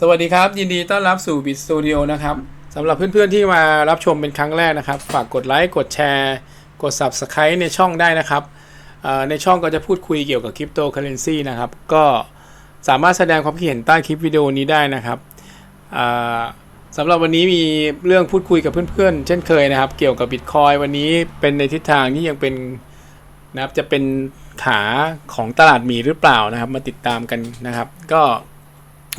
สวัสดีครับ ยินดีต้อนรับสู่ Bit Studio นะครับสำหรับเพื่อนๆที่มารับชมเป็นครั้งแรกนะครับ ฝากกดไลค์กดแชร์ กด Subscribe ในช่องได้นะครับในช่องก็จะพูดคุยเกี่ยวกับคริปโตเคอเรนซีนะครับ ก็สามารถแสดงความคิดเห็นใต้คลิปวิดีโอนี้ได้นะครับสำหรับวันนี้มีเรื่องพูดคุยกับเพื่อนๆ เช่นเคยนะครับ เกี่ยวกับ Bitcoin วันนี้เป็นในทิศทางที่ยังเป็นนะครับจะเป็นขาของตลาดหมีหรือเปล่านะครับ มาติดตามกันนะครับ ก็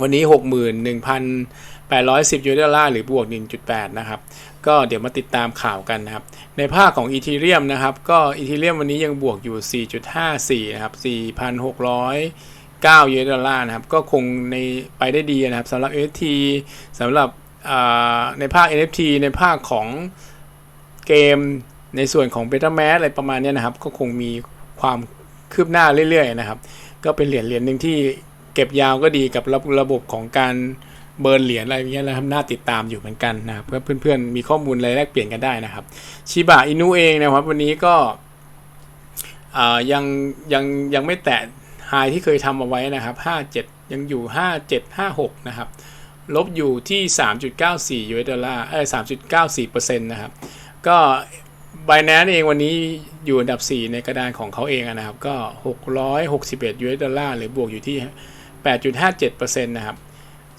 วันนี้ 61,810 ยูเอสดอลลาร์หรือบวก 1.8 นะครับ ก็เดี๋ยวมาติดตามข่าวกันนะครับ ในภาคของอีเทเรียมนะครับ ก็อีเทเรียมวันนี้ยังบวกอยู่ 4.54 นะครับ 4,609 ยูเอสดอลลาร์นะครับ ก็คงในไปได้ดีนะครับสำหรับ NFT สำหรับในภาค NFT ในภาคของเกมในส่วนของ b e t a m a s อะไรประมาณนี้นะครับ ก็คงมีความคืบหน้าเรื่อยๆนะครับ ก็เป็นเหรียญเหรียญหนึ่งที่ เก็บยาวก็ดีกับระระบบของการเบิร์นเหรียญอะไรอย่างเงี้ยนะครับน่าติดตามอยู่เหมือนกันนะครับเพื่อเพื่อนๆมีข้อมูลอะไรแลกเปลี่ยนกันได้นะครับชิบะอินุเองนะครับวันนี้ก็ยังยังยังไม่แตะไฮที่เคยทำเอาไว้นะครับ 57 ยังอยู่ 5756 นะครับ ลบอยู่ที่ 3.94 US ดอลลาร์เอ้ย3.94%นต์นะครับ ก็ Binance เองวันนี้อยู่อันดับ 4 ในกระดานของเขาเองนะครับ ก็ 661 US ดอลลาร์หรือบวกอยู่ที่ 8.57%นะครับ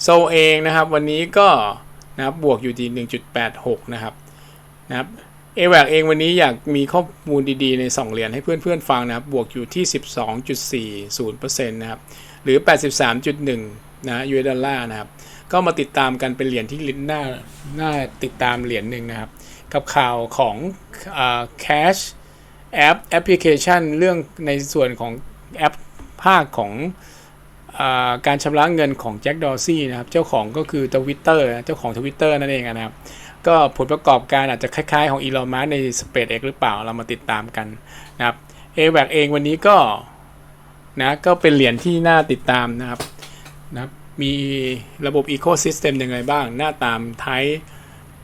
โซเองนะครับวันนี้ก็นะครับบวกอยู่ที่ 1.86 นะครับนะครับเอแวเองวันนี้อยากมีข้อมูลดีๆ ใน 2 เหรียญให้เพื่อนๆ ฟังนะครับ บวกอยู่ที่ 12.40%นะครับ หรือ 83.1 นะ US ดอลลาร์นะครับ ก็มาติดตามกันเป็นเหรียญที่ลิ้นหน้าหน้าติดตามเหรียญหนึ่งนะครับ กับข่าวของอ่ cash แอปแอปพลิเคชันเรื่องในส่วนของแอปภาคของ การชำระเงินของแจ็คดอร์ซี่นะครับเจ้าของก็คือทวิตเตอร์เจ้าของทวิตเตอร์นั่นเองนะครับ ก็ผลประกอบการอาจจะคล้ายๆของอีลอนมัสใน SpaceX หรือเปล่าเรามาติดตามกันนะครับเอแเองวันนี้ก็นะก็เป็นเหรียญที่น่าติดตามนะครับนะครับมีระบบ Ecosystem ยังไงบ้าง หน้าตามท้าย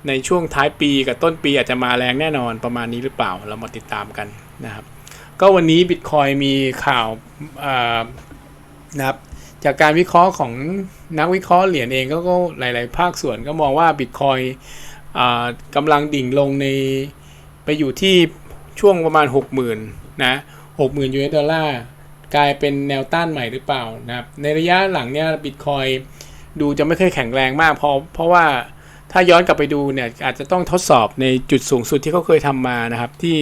ในช่วงท้ายปีกับต้นปีอาจจะมาแรงแน่นอนประมาณนี้หรือเปล่าเรามาติดตามกันนะครับ ก็วันนี้ Bitcoin มีข่าวนะครับ จากการวิเคราะห์ของนักวิเคราะห์เหรียญเองก็ก็หลาย ๆ ภาคส่วนก็มองว่า Bitcoin อ่ากำลังดิ่งลงในไปอยู่ที่ช่วงประมาณ 60,000นะ60,000 US ดอลลาร์กลายเป็นแนวต้านใหม่หรือเปล่านะครับในระยะหลังเนี่ยบิตคอยดูจะไม่เคยแข็งแรงมากเพราะเพราะว่าถ้าย้อนกลับไปดูเนี่ยอาจจะต้องทดสอบในจุดสูงสุดที่เขาเคยทำมานะครับที่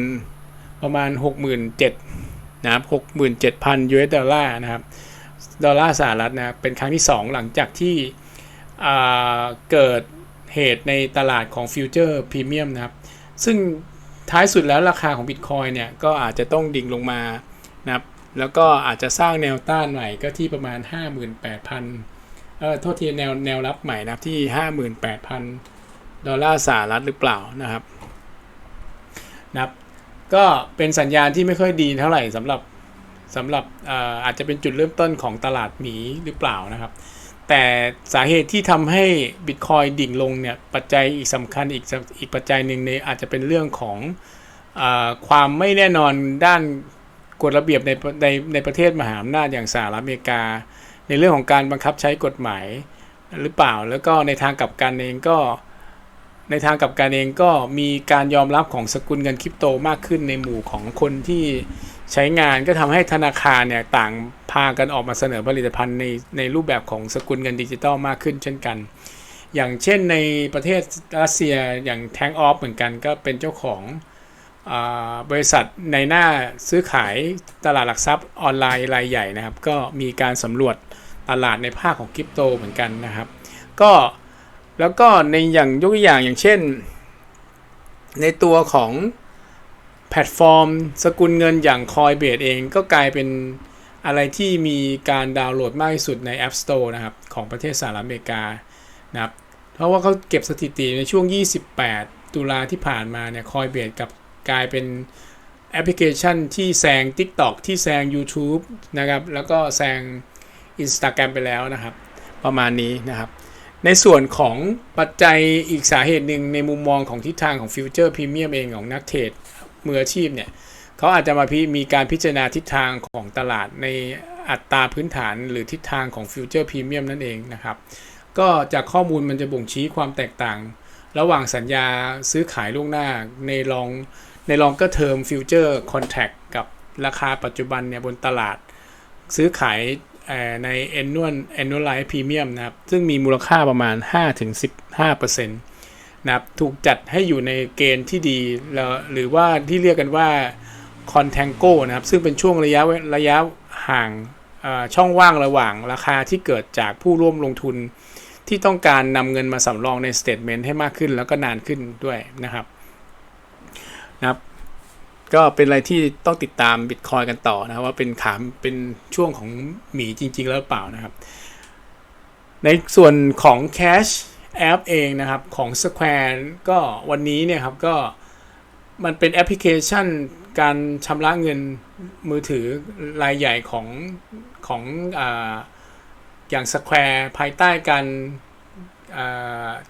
60,000 ประมาณ 67,000นะครับ67,000 US ดอลลาร์นะครับ ดอลลาร์สหรัฐนะครับเป็นครั้งที่ 2 หลังจากที่เกิดเหตุในตลาดของฟิวเจอร์พรีเมียมนะครับ ซึ่งท้ายสุดแล้วราคาของบิตคอยเนี่ยก็อาจจะต้องดิ่งลงมานะครับแล้วก็อาจจะสร้างแนวต้านใหม่ก็ที่ประมาณ 58,000เอ่อโทษทีแนวแนวรับใหม่นะครับที่ 58,000 ดอลลาร์สหรัฐหรือเปล่านะครับนะครับ ก็เป็นสัญญาณที่ไม่ค่อยดีเท่าไหร่สำหรับ สำหรับอาอาจจะเป็นจุดเริ่มต้นของตลาดหมีหรือเปล่านะครับ แต่สาเหตุที่ทำให้ Bitcoin ดิ่งลงเนี่ยปัจจัยอีกสำคัญอีกอีกปัจจัยหนึ่งในอาจจะเป็นเรื่องของอความไม่แน่นอนด้านกฎระเบียบในในในประเทศมหาอำนาจอย่างสหรัฐอเมริกา ในเรื่องของการบังคับใช้กฎหมายหรือเปล่า แล้วก็ในทางกลับกันเองก็ในทางกลับกันเองก็มีการยอมรับของสกุลเงินคริปโตมากขึ้นในหมู่ของคนที่ ใช้งานก็ทำให้ธนาคารเนี่ยต่างพากันออกมาเสนอผลิตภัณฑ์ในในรูปแบบของสกุลเงินดิจิตอลมากขึ้นเช่นกัน อย่างเช่นในประเทศรัสเซียอย่างแทงออฟเหมือนกันก็เป็นเจ้าของอบริษัทในหน้าซื้อขายตลาดหลักทรัพย์ออนไลน์รายใหญ่นะครับ ก็มีการสำรวจตลาดในภาคของคริปโตเหมือนกันนะครับ ก็แล้วก็ในอย่างยกตัวอย่างอย่างเช่น ในตัวของ ลตฟอร์ม สกุลเงินอย่าง Coinbase เองก็กลายเป็นอะไรที่มีการดาวน์โหลดมากที่สุดใน App Store นะครับ ของประเทศสหรัฐอเมริกานะครับ เพราะว่าเขาเก็บสถิติในช่วง 28 ตุลาที่ผ่านมาเนี่ย Coinbase กับกลายเป็นแอปพลิเคชันที่แซง TikTok ที่แซง YouTube นะครับ แล้วก็แซง Instagram ไปแล้วนะครับ ประมาณนี้นะครับ ในส่วนของปัจจัยอีกสาเหตุหนึ่งในมุมมองของทิศทางของฟิวเจอร์พรีเมียมเองของนักเทรด มืออาชีพเนี่ยเขาอาจจะมาพิมีการพิจารณาทิศทางของตลาดในอัตราพื้นฐานหรือทิศทางของฟิวเจอร์พรีเมียมนั่นเองนะครับ ก็จากข้อมูลมันจะบ่งชี้ความแตกต่าง ระหว่างสัญญาซื้อขายล่วงหน้าในลองในลองก็เทอมฟิวเจอร์คอนแทคกับราคาปัจจุบันเนี่ยบนตลาด ซื้อขายใน annual annualized premium นะครับ ซึ่งมีมูลค่าประมาณ 5-15% นะครับถูกจัดให้อยู่ในเกณฑ์ที่ดีแล้วหรือว่าที่เรียกกันว่า contango นะครับซึ่งเป็นช่วงระยะระยะห่างช่องว่างระหว่างราคาที่เกิดจากผู้ร่วมลงทุนที่ต้องการนำเงินมาสำรองใน statement ให้มากขึ้นแล้วก็นานขึ้นด้วยนะครับนะครับ ก็เป็นอะไรที่ต้องติดตามบิตคอยกันต่อนะว่าเป็นขามเป็นช่วงของหมีจริง ๆ แล้วเปล่านะครับ ในส่วนของแคช Cash App เองนะครับของ Square ก็วันนี้เนี่ยครับก็มันเป็นแอปพลิเคชันการชำระเงินมือถือรายใหญ่ของของออย่าง Square ภายใต้การ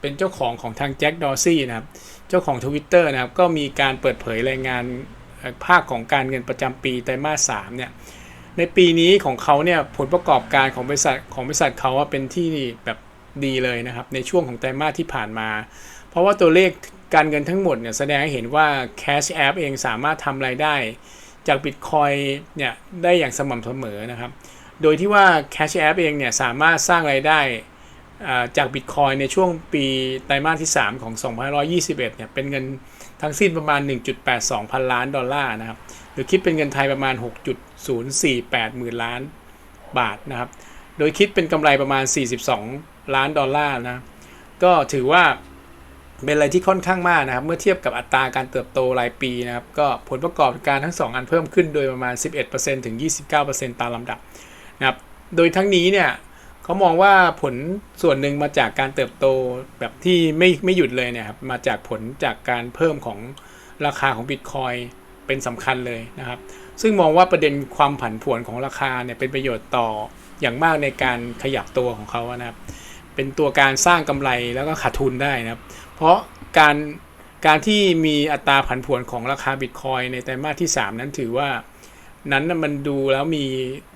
เป็นเจ้าของของทางแจ็คดอร์ซี่นะครับ เจ้าของ Twitter นะครับ ก็มีการเปิดเผยรายงานภาคของการเงินประจำปีไตรมาสสามเนี่ย ในปีนี้ของเขาเนี่ยผลประกอบการของบริษัทของบริษัทเขาว่าเป็นที่แบบ ดีเลยนะครับในช่วงของไตรมาสที่ผ่านมา เพราะว่าตัวเลขการเงินทั้งหมดเนี่ยแสดงให้เห็นว่า Cash App เองสามารถทำรายได้ จาก Bitcoin เนี่ยได้อย่างสม่ำเสมอนะครับ โดยที่ว่า Cash App เองเนี่ยสามารถสร้างรายได้จาก Bitcoin ในช่วงปีไตรมาสที่ 3 ของ 2521 เนี่ยเป็นเงินทั้งสิ้นประมาณ 1.82 พันล้านดอลลาร์นะครับ หรือคิดเป็นเงินไทยประมาณ 6.048 หมื่นล้านบาทนะครับ โดยคิดเป็นกำไรประมาณ 42 ล้านดอลลาร์นะ ก็ถือว่าเป็นอะไรที่ค่อนข้างมากนะครับ เมื่อเทียบกับอัตราการเติบโตรายปีนะครับ ก็ผลประกอบการทั้ง 2 อันเพิ่มขึ้นโดยประมาณ 11%ถึง 29%ตามลำดับนะครับ โดยทั้งนี้เนี่ยเขามองว่าผลส่วนหนึ่งมาจากการเติบโตแบบที่ไม่ไม่หยุดเลยเนี่ยครับ มาจากผลจากการเพิ่มของราคาของบิตคอยเป็นสำคัญเลยนะครับ ซึ่งมองว่าประเด็นความผันผวนของราคาเนี่ยเป็นประโยชน์ต่ออย่างมากในการขยับตัวของเขานะครับ เป็นตัวการสร้างกำไรแล้วก็ขาดทุนได้นะครับ เพราะการการที่มีอัตราผันผวนของราคาบิตคอยในไตรมาสที่ 3 นั้นถือว่านั้นมันดูแล้วมี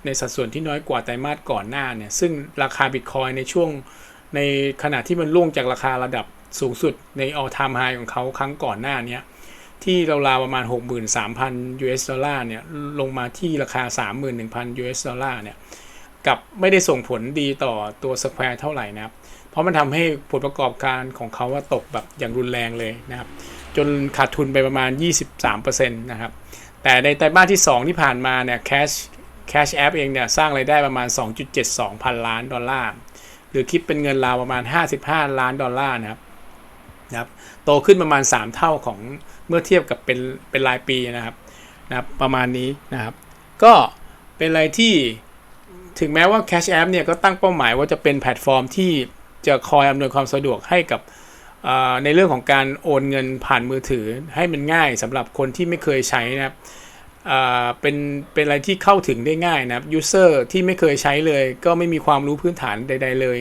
ในสัดส่วนที่น้อยกว่าไตรมาสก่อนหน้าเนี่ยซึ่งราคาบิตคอยในช่วงในขณะที่มันล่วงจากราคาระดับสูงสุดใน all time high ของเขาครั้งก่อนหน้านี้ที่ราวๆประมาณ 63,000 US ดอลลาร์เนี่ยลงมาที่ราคา 31,000 US ดอลลาร์เนี่ย กับไม่ได้ส่งผลดีต่อตัวสแควร์เท่าไหร่นะครับ เพราะมันทำให้ผลประกอบการของเขาว่าตกแบบอย่างรุนแรงเลยนะครับ จนขาดทุนไปประมาณ 23%นะครับ แต่ในไตรมาสที่ 2 ที่ผ่านมาเนี่ย Cash Cash App เองเนี่ยสร้างไรายได้ประมาณ 2.72 พันล้านดอลลาร์ หรือคิดเป็นเงินราวประมาณ 55 ล้านดอลลาร์นะครับนะครับโตขึ้นประมาณ 3 เท่าของเมื่อเทียบกับเป็นเป็นรายปีนะครับนะครับประมาณนี้นะครับ ก็เป็นอะไรที่ ถึงแม้ว่า Cash App เนี่ยก็ตั้งเป้าหมายว่าจะเป็นแพลตฟอร์มที่จะคอยอำนวยความสะดวกให้กับในเรื่องของการโอนเงินผ่านมือถือให้มันง่ายสำหรับคนที่ไม่เคยใช้นะครับเป็นเป็นอะไรที่เข้าถึงได้ง่ายนะครับยูเซอร์ที่ไม่เคยใช้เลย ก็ไม่มีความรู้พื้นฐานใด ๆ เลย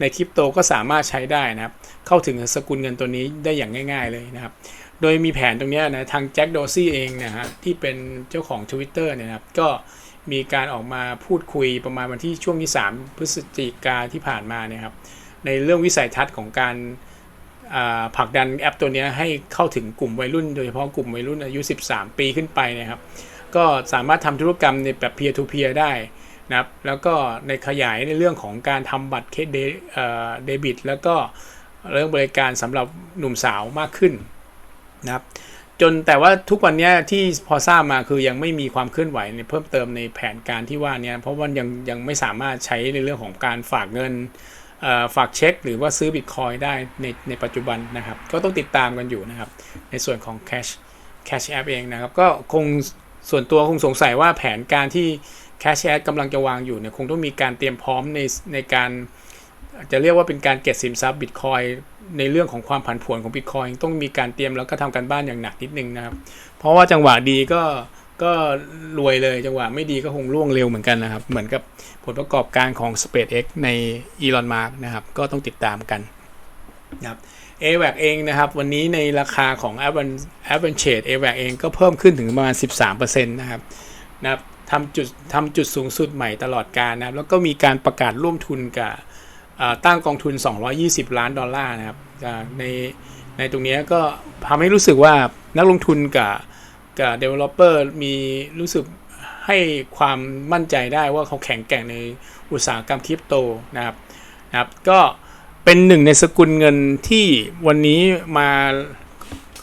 ในคริปโตก็สามารถใช้ได้นะครับ เข้าถึงสกุลเงินตัวนี้ได้อย่างง่าย ๆเลยนะครับ โดยมีแผนตรงนี้นะทางแจ็คดอซี่เองนะฮะที่เป็นเจ้าของ Twitter เนี่ยนะครับก็ มีการออกมาพูดคุยประมาณวันที่ช่วงที่ 3 พฤศจิกาที่ผ่านมาเนี่ยครับในเรื่องวิสัยทัศน์ของการผลักดันแอปตัวนี้ให้เข้าถึงกลุ่มวัยรุ่น โดยเฉพาะกลุ่มวัยรุ่นอายุ 13 ปีขึ้นไปนะครับ ก็สามารถทำธุรกรรมในแบบ peer to peer ได้นะครับ แล้วก็ในขยายในเรื่องของการทำบัตรเครดิตเดบิต แล้วก็เรื่องบริการสำหรับหนุ่มสาวมากขึ้นนะครับ จนแต่ว่าทุกวันนี้ที่พอทราบมาคือยังไม่มีความเคลื่อนไหวในเพิ่มเติมในแผนการที่ว่านี้เพราะว่ายังยังไม่สามารถใช้ในเรื่องของการฝากเงินฝากเช็ค หรือว่าซื้อบิตคอยได้ในในปัจจุบันนะครับ ก็ต้องติดตามกันอยู่นะครับ ในส่วนของ Cash Cash App เองนะครับ ก็คงส่วนตัวคงสงสัยว่าแผนการที่ Cash App กำลังจะวางอยู่เนี่ยคงต้องมีการเตรียมพร้อมในในการจะเรียกว่าเป็นการเก็บสินทรัพย์บิตคอย ในเรื่องของความผันผวนของบิตคอยต้องมีการเตรียมแล้วก็ทำการบ้านอย่างหนักนิดนึงนะครับ เพราะว่าจังหวะดีก็ก็รวยเลยจังหวะไม่ดีก็คงล่วงเร็วเหมือนกันนะครับ เหมือนกับผลประกอบการของ SpaceX ใน Elon Musk นะครับ ก็ต้องติดตามกันนะครับ AVAC เองนะครับ วันนี้ในราคาของ a v a n c h a v a n c h a g e AVAC เองก็เพิ่มขึ้นถึงประมาณ 13%นะครับนะครับทำจุดทำจุดสูงสุดใหม่ตลอดการนะครับ แล้วก็มีการประกาศร่วมทุนกับ ตั้งกองทุน 220 ล้านดอลลาร์นะครับในในตรงนี้ก็ทำให้รู้สึกว่านักลงทุนกับกับ developer มีรู้สึกให้ความมั่นใจได้ว่าเขาแข็งแกร่งในอุตสาหกรรมคริปโตนะครับนะครับ ก็เป็นหนึ่งในสกุลเงินที่วันนี้มา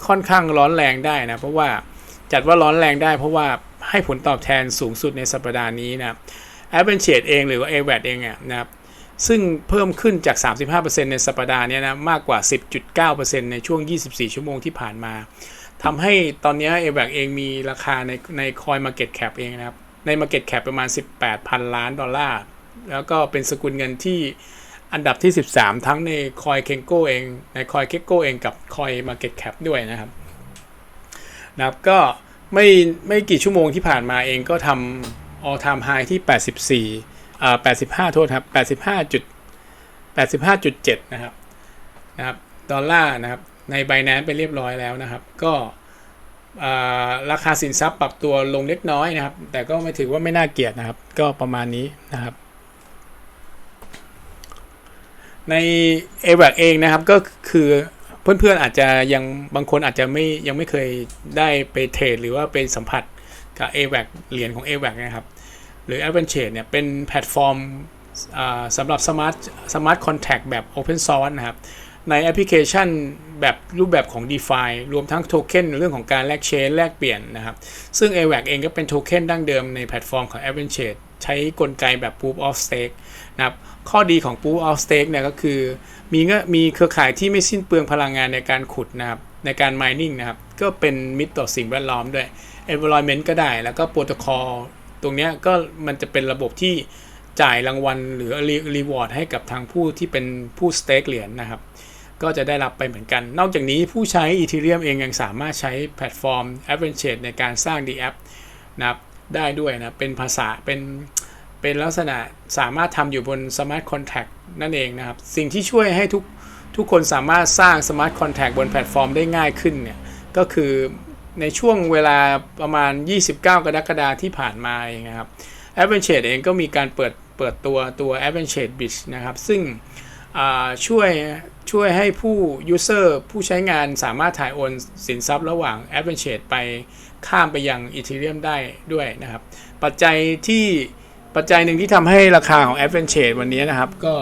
ค่อนข้างร้อนแรงได้นะเพราะว่าจัดว่าร้อนแรงได้เพราะว่าให้ผลตอบแทนสูงสุดในสัปดาห์นี้นะครับ a v a n c h a d e เองหรือว่า a v a t เองอะนะครับ ซึ่งเพิ่มขึ้นจาก 35%ในสัปดาห์นี้นะมากกว่า 10.9%ในช่วง 24 ชั่วโมงที่ผ่านมาทำให้ตอนนี้ a v a c เองมีราคาในใน Coin Market Cap เองนะครับ ใน Market Cap ประมาณ 18,000 ล้านดอลลาร์ แล้วก็เป็นสกุลเงินที่อันดับที่ 13 ทั้งใน Coin k e n g o เอง ใน Coin k e g o เองกับ Coin Market Cap ด้วยนะครับนะครับก็ไม่ไม่กี่ชั่วโมงที่ผ่านมาเองก็ทำ all time high ที่ 84 อ่า85 โทษครับ 85จุด85.7 นะครับ นะครับ ดอลลาร์นะครับ ใน Binance ไปเรียบร้อยแล้วนะครับ ก็อ่าราคาสินทรัพย์ปรับตัวลงเล็กน้อยนะครับ แต่ก็ไม่ถือว่าไม่น่าเกลียดนะครับ ก็ประมาณนี้นะครับ ใน a v a c เองนะครับ ก็คือเพื่อนๆอาจจะยังบางคนอาจจะไม่ยังไม่เคยได้ไปเทรดหรือว่าไปสัมผัสกับ a v a c เหรียญของ a v a c นะครับ หรือ a v a n c h a เนี่ยเป็นแพลตฟอร์มสำหรับ Smart Smart Contract แบบ Open Source นะครับ ในแอปพลิเคชันแบบรูปแบบของ DeFi รวมทั้งโทเค็นเรื่องของการแลกเชนแลกเปลี่ยนนะครับ ซึ่ง AVAC เองก็เป็นโทเค็นดั้งเดิมในแพลตฟอร์มของ a v a n c h a ใช้กลไกแบบ Proof of Stake นะครับ ข้อดีของ Proof of Stake เนี่ยก็คือมีเงมีเครือข่ายที่ไม่สิ้นเปลืองพลังงานในการขุดนะครับ ในการ mining นะครับ ก็เป็นมิตรต่อสิ่งแวดล้อมด้วย environment ก็ได้แล้วก็โปรโตคอล ตรงเนี้ยก็มันจะเป็นระบบที่จ่ายรางวัลหรือ reward ให้กับทางผู้ที่เป็นผู้ stake เหรียญนะครับ ก็จะได้รับไปเหมือนกัน นอกจากนี้ผู้ใช้ Ethereum เองยังสามารถใช้แพลตฟอร์ม a v a n c h a ในการสร้าง d app นะครับได้ด้วยนะ เป็นภาษาเป็นเป็นลักษณะสามารถทำอยู่บน Smart Contract นั่นเองนะครับ สิ่งที่ช่วยให้ทุกทุกคนสามารถสร้าง Smart Contract บนแพลตฟอร์มได้ง่ายขึ้นเนี่ยก็คือ ในช่วงเวลาประมาณ 29 กรกฎาคมที่ผ่านมาเองนะครับ a v a n c h a เองก็มีการเปิดเปิดตัวตัว a v a n c h a Bridge นะครับ ซึ่งช่วยช่วยให้ผู้ user ผู้ใช้งานสามารถถ่ายโอนสินทรัพย์ระหว่าง a v a n c h a ไปข้ามไปยัง Ethereum ได้ด้วยนะครับ ปัจจัยที่ปัจจัยหนึ่งที่ทำให้ราคาของ a v a n c h a วันนี้นะครับก็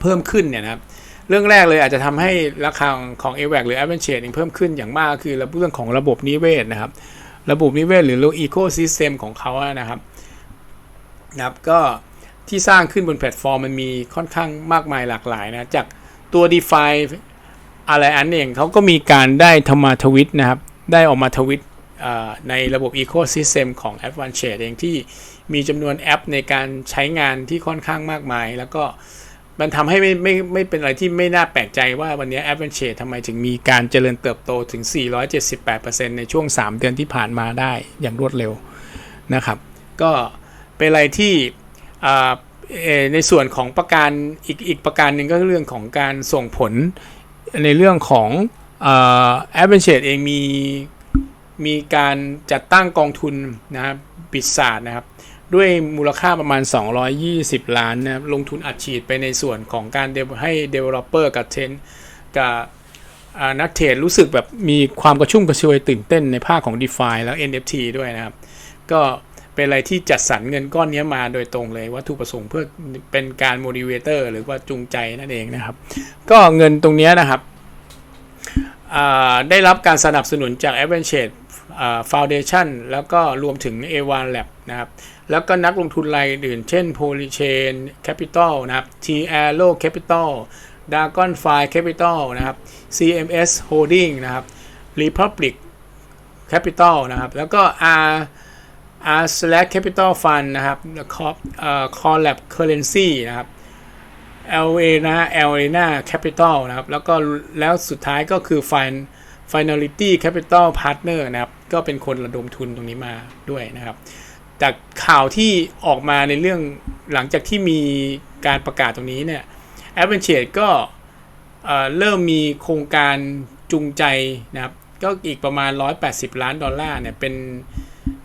เพิ่มขึ้นเนี่ยนะครับ เรื่องแรกเลยอาจจะทำให้ราคาของ a v a c หรือ a v a n c h a เองเพิ่มขึ้นอย่างมากคือเรื่องของระบบนิเวศนะครับ ระบบนิเวศหรือ ecosystem ของเขานะครับนะครับ ก็ที่สร้างขึ้นบนแพลตฟอร์มมันมีค่อนข้างมากมายหลากหลายนะ จากตัว DeFi อะไรอันเองเขาก็มีการได้ทำมาทวิตนะครับ ได้ออกมาทวิตในระบบ Ecosystem ของ a d v a n c e เองที่มีจำนวนแอปในการใช้งานที่ค่อนข้างมากมาย แล้วก็ มันทำให้ไม่ไม่ไม่เป็นอะไรที่ไม่น่าแปลกใจว่าวันนี้ a d v a n c e ทำไมถึงมีการเจริญเติบโตถึง 478%ในช่วง 3 เดือนที่ผ่านมาได้อย่างรวดเร็วนะครับ ก็เป็นอะไรที่ในส่วนของประการอีกอีกประการหนึ่งก็เรื่องของการส่งผลในเรื่องของแอปเปิลเชดเองมีมีการจัดตั้งกองทุนนะครับบิดศาสตร์นะครับ ด้วยมูลค่าประมาณ 220 ล้านนะครับลงทุนอัดฉีดไปในส่วนของการให้ Developer กับเทนกับนักเทรดรู้สึกแบบมีความกระชุ่มกระชวยตื่นเต้นในภาคของ DeFi แล้ว NFT ด้วยนะครับ ก็เป็นอะไรที่จัดสรรเงินก้อนนี้มาโดยตรงเลยวัตถุประสงค์เพื่อเป็นการ motivator หรือว่าจูงใจนั่นเองนะครับ ก็เงินตรงนี้นะครับได้รับการสนับสนุนจาก a v a n c h a t e Foundation แล้วก็รวมถึง A1 Lab นะครับ แล้วก็นักลงทุนรายอื่น เช่น Polychain Capital นะครับ T Arrow Capital Dragonfly Capital นะครับ CMS Holding นะครับ Republic Capital นะครับ แล้วก็ R R Slash Capital Fund นะครับ Collab Currency นะครับ LA นะ LA Capital นะครับ แล้วก็แล้วสุดท้ายก็คือ Fine Finality Capital Partner นะครับ ก็เป็นคนระดมทุนตรงนี้มาด้วยนะครับ จากข่าวที่ออกมาในเรื่องหลังจากที่มีการประกาศตรงนี้เนี่ย a v a n c h a ก็เริ่มมีโครงการจูงใจนะครับ ก็อีกประมาณ 180 ล้านดอลลาร์เนี่ยเป็น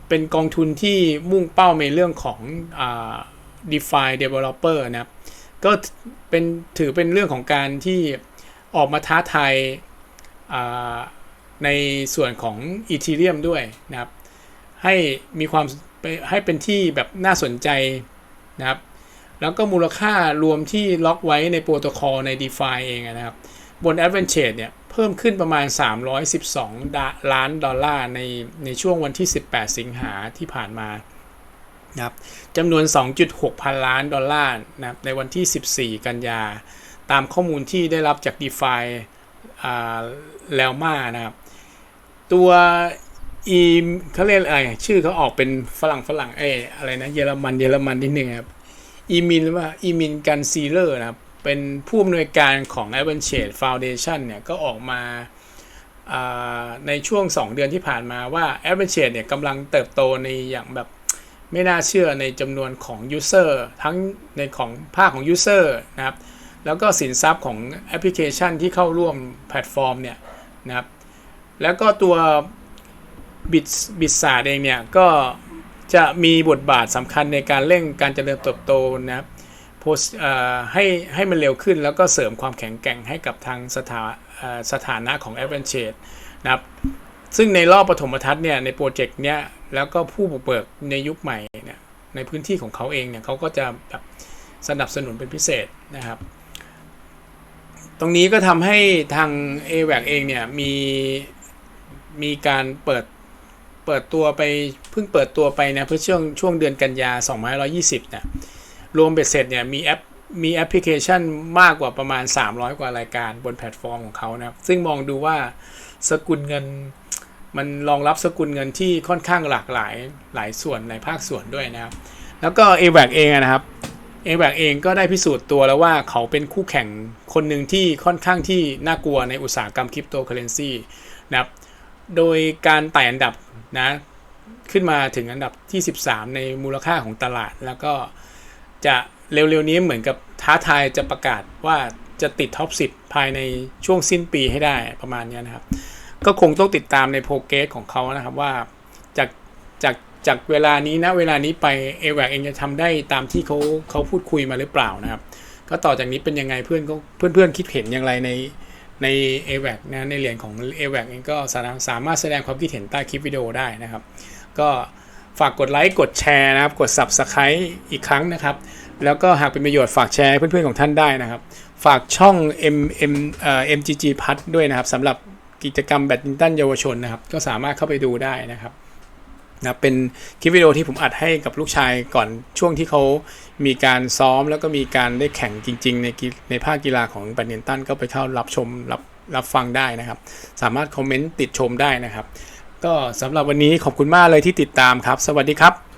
เป็นกองทุนที่มุ่งเป้าในเรื่องของอ DeFi Developer นะครับ ก็เป็นถือเป็นเรื่องของการที่ออกมาท้าทายา ในส่วนของ Ethereum ด้วยนะครับ ให้มีความไปให้เป็นที่แบบน่าสนใจนะครับ แล้วก็มูลค่ารวมที่ล็อกไว้ในโปรโตคอลใน DeFi เองนะครับ บน a d v a n c e เนี่ยเพิ่มขึ้นประมาณ 312 ล้านดอลลาร์ในในช่วงวันที่ 18 สิงหาที่ผ่านมานะครับจำนวน 2.6 พันล้านดอลลาร์นะครับในวันที่ 14 กันยา ตามข้อมูลที่ได้รับจาก DeFi อ่าแล้วมานะครับ ตัวอีเขาเรียกอะไรชื่อเขาออกเป็นฝรั่งฝรั่งเออะไรนะเยอรมันเยอรมันนิดนึงครับอีมินว่าอีมินกันซีเลอร์นะครับเป็นผู้อำนวยการของ a v a n c h a d e Foundation เนี่ยก็ออกมาในช่วง 2 เดือนที่ผ่านมาว่า a v a n c h a d e เนี่ยกำลังเติบโตในอย่างแบบไม่น่าเชื่อในจำนวนของ User ทั้งในของภาคของ User นะครับแล้วก็สินทรัพย์ของแอปพลิเคชันที่เข้าร่วมแพลตฟอร์มเนี่ยนะครับ แล้วก็ตัวบิตบิตซาเองเนี่ยก็จะมีบทบาทสำคัญในการเร่งการเจริญเติบโตนะครับโพสให้ให้มันเร็วขึ้นแล้วก็เสริมความแข็งแกร่งให้กับทางสถาสถานะของ a v a n c h a d e นะครับซึ่งในรอบปฐมทัศน์เนี่ยในโปรเจกต์เนี้ยแล้วก็ผู้บุกเบิกในยุคใหม่เนี่ยในพื้นที่ของเขาเองเนี่ยเขาก็จะแบบสนับสนุนเป็นพิเศษนะครับ ตรงนี้ก็ทำให้ทาง a w a c เองเนี่ยมี มีการเปิดเปิดตัวไปเพิ่งเปิดตัวไปนะเพื่อช่วงช่วงเดือนกันยา2520เนี่ยรวมเบ็ดเสร็จเนี่ยมีแอปมีแอปพลิเคชันมากกว่าประมาณ 300 กว่ารายการบนแพลตฟอร์มของเขานะครับ ซึ่งมองดูว่าสกุลเงินมันรองรับสกุลเงินที่ค่อนข้างหลากหลายหลายส่วนในภาคส่วนด้วยนะครับ แล้วก็ a w a c เองนะครับ a w a c เองก็ได้พิสูจน์ตัวแล้วว่าเขาเป็นคู่แข่งคนหนึ่งที่ค่อนข้างที่น่ากลัวในอุตสาหกรรมคริปโตเคอเรนซีนะครับ โดยการไต่อันดับนะขึ้นมาถึงอันดับที่ 13 ในมูลค่าของตลาด แล้วก็จะเร็วๆนี้เหมือนกับท้าทายจะประกาศว่าจะติดท็อป 10 ภายในช่วงสิ้นปีให้ได้ประมาณนี้นะครับ ก็คงต้องติดตามในโปรเกสของเขานะครับว่าจากจากจากเวลานี้นะเวลานี้ไปเอแวกเองจะทำได้ตามที่เขาเขาพูดคุยมาหรือเปล่านะครับ ก็ต่อจากนี้เป็นยังไงเพื่อนก็เพื่อนเพื่อนคิดเห็นอย่างไรใน ใน a w a c นะในเหรียญของ a w a c เองก็สามารถสามารถแสดงความคิดเห็นใต้คลิปวิดีโอได้นะครับ ก็ฝากกดไลค์กดแชร์นะครับ กด Subscribe อีกครั้งนะครับ แล้วก็หากเป็นประโยชน์ฝากแชร์เพื่อนๆของท่านได้นะครับ ฝากช่อง M M เอ่อ MGG พัทด้วยนะครับสำหรับกิจกรรมแบดมินตันเยาวชนนะครับ ก็สามารถเข้าไปดูได้นะครับ นะเป็นคลิปวิดีโอที่ผมอัดให้กับลูกชายก่อนช่วงที่เขามีการซ้อมแล้วก็มีการได้แข่งจริง ๆ ในในภาคกีฬาของแบดมินตันก็ไปเข้ารับชมรับรับฟังได้นะครับ สามารถคอมเมนต์ติดชมได้นะครับ ก็สำหรับวันนี้ขอบคุณมากเลยที่ติดตามครับ สวัสดีครับ